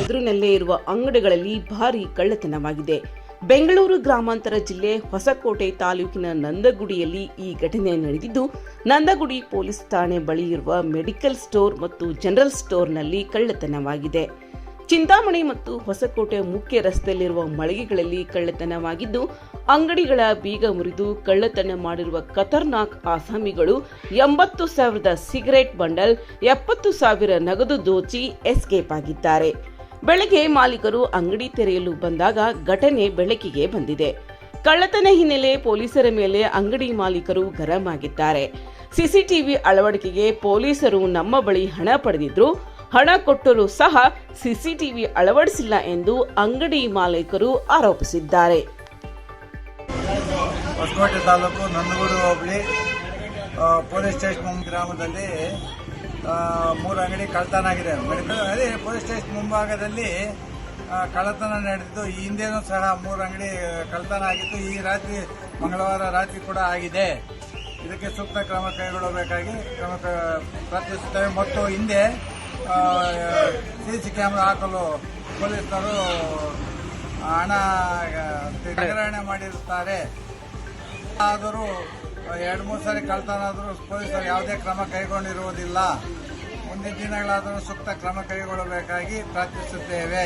ಎದುರಿನಲ್ಲೇ ಇರುವ ಅಂಗಡಿಗಳಲ್ಲಿ ಭಾರೀ ಕಳ್ಳತನವಾಗಿದೆ. ಬೆಂಗಳೂರು ಗ್ರಾಮಾಂತರ ಜಿಲ್ಲೆ ಹೊಸಕೋಟೆ ತಾಲೂಕಿನ ನಂದಗುಡಿಯಲ್ಲಿ ಈ ಘಟನೆ ನಡೆದಿದ್ದು, ನಂದಗುಡಿ ಪೊಲೀಸ್ ಠಾಣೆ ಬಳಿ ಇರುವ ಮೆಡಿಕಲ್ ಸ್ಟೋರ್ ಮತ್ತು ಜನರಲ್ ಸ್ಟೋರ್ನಲ್ಲಿ ಕಳ್ಳತನವಾಗಿದೆ. ಚಿಂತಾಮಣಿ ಮತ್ತು ಹೊಸಕೋಟೆ ಮುಖ್ಯ ರಸ್ತೆಯಲ್ಲಿರುವ ಮಳಿಗೆಗಳಲ್ಲಿ ಕಳ್ಳತನವಾಗಿದ್ದು, ಅಂಗಡಿಗಳ ಬೀಗ ಮುರಿದು ಕಳ್ಳತನ ಮಾಡಿರುವ ಖತರ್ನಾಕ್ ಆಸಾಮಿಗಳು ಎಂಬತ್ತು ಸಾವಿರದ ಸಿಗರೇಟ್ ಬಂಡಲ್, ಎಪ್ಪತ್ತು ಸಾವಿರ ನಗದು ದೋಚಿ ಎಸ್ಕೇಪ್ ಆಗಿದ್ದಾರೆ. ಬೆಳಗ್ಗೆ ಮಾಲೀಕರು ಅಂಗಡಿ ತೆರೆಯಲು ಬಂದಾಗ ಘಟನೆ ಬೆಳಕಿಗೆ ಬಂದಿದೆ. ಕಳ್ಳತನ ಹಿನ್ನೆಲೆ ಪೊಲೀಸರ ಮೇಲೆ ಅಂಗಡಿ ಮಾಲೀಕರು ಗರಂ ಆಗಿದ್ದಾರೆ ಸಿಸಿಟಿವಿ ಅಳವಡಿಕೆಗೆ ಪೊಲೀಸರು ನಮ್ಮ ಬಳಿ ಹಣ ಪಡೆದಿದ್ರು. ಹಣ ಕೊಟ್ಟರೂ ಸಹ ಸಿಸಿಟಿವಿ ಅಳವಡಿಸಿಲ್ಲ ಎಂದು ಅಂಗಡಿ ಮಾಲೀಕರು ಆರೋಪಿಸಿದ್ದಾರೆ. ಹೊಸಕೋಟೆ ತಾಲೂಕು ನಂದಗೂಡು ಹೋಬಳಿ ಪೊಲೀಸ್ ಸ್ಟೇಷನ್ ಗ್ರಾಮದಲ್ಲಿ ಮೂರು ಅಂಗಡಿ ಕಳ್ಳತನ ಆಗಿದೆ ಮೆಡಿಕಲ್ ಅದೇ ಪೊಲೀಸ್ ಸ್ಟೇಷನ್ ಮುಂಭಾಗದಲ್ಲಿ ಕಳ್ಳತನ ನಡೆದಿದ್ದು, ಈ ಹಿಂದೆನೂ ಸಹ ಮೂರು ಅಂಗಡಿ ಕಳ್ಳತನ ಆಗಿತ್ತು ಈ ರಾತ್ರಿ, ಮಂಗಳವಾರ ರಾತ್ರಿ ಕೂಡ ಆಗಿದೆ. ಇದಕ್ಕೆ ಸೂಕ್ತ ಕ್ರಮ ಕೈಗೊಳ್ಳಬೇಕಾಗಿ, ಕ್ರಮ ಪ್ರಾರ್ಥಿಸುತ್ತೇವೆ ಮತ್ತು ಹಿಂದೆ ಸಿ ಸಿ ಕ್ಯಾಮ್ರಾ ಹಾಕಲು ಪೊಲೀಸರು ಹಣ ಸಂಗ್ರಹಣೆ ಮಾಡಿರುತ್ತಾರೆ. ಆದರೂ ಎರಡು, ಮೂರು ಸಾರಿ ಕಳ್ತನ ಆದರೂ ಪೊಲೀಸರು ಯಾವುದೇ ಕ್ರಮ ಕೈಗೊಂಡಿರುವುದಿಲ್ಲ. ಮುಂದಿನ ದಿನಗಳಾದರೂ ಸೂಕ್ತ ಕ್ರಮ ಕೈಗೊಳ್ಳಬೇಕಾಗಿ ಪ್ರಾರ್ಥಿಸುತ್ತೇವೆ.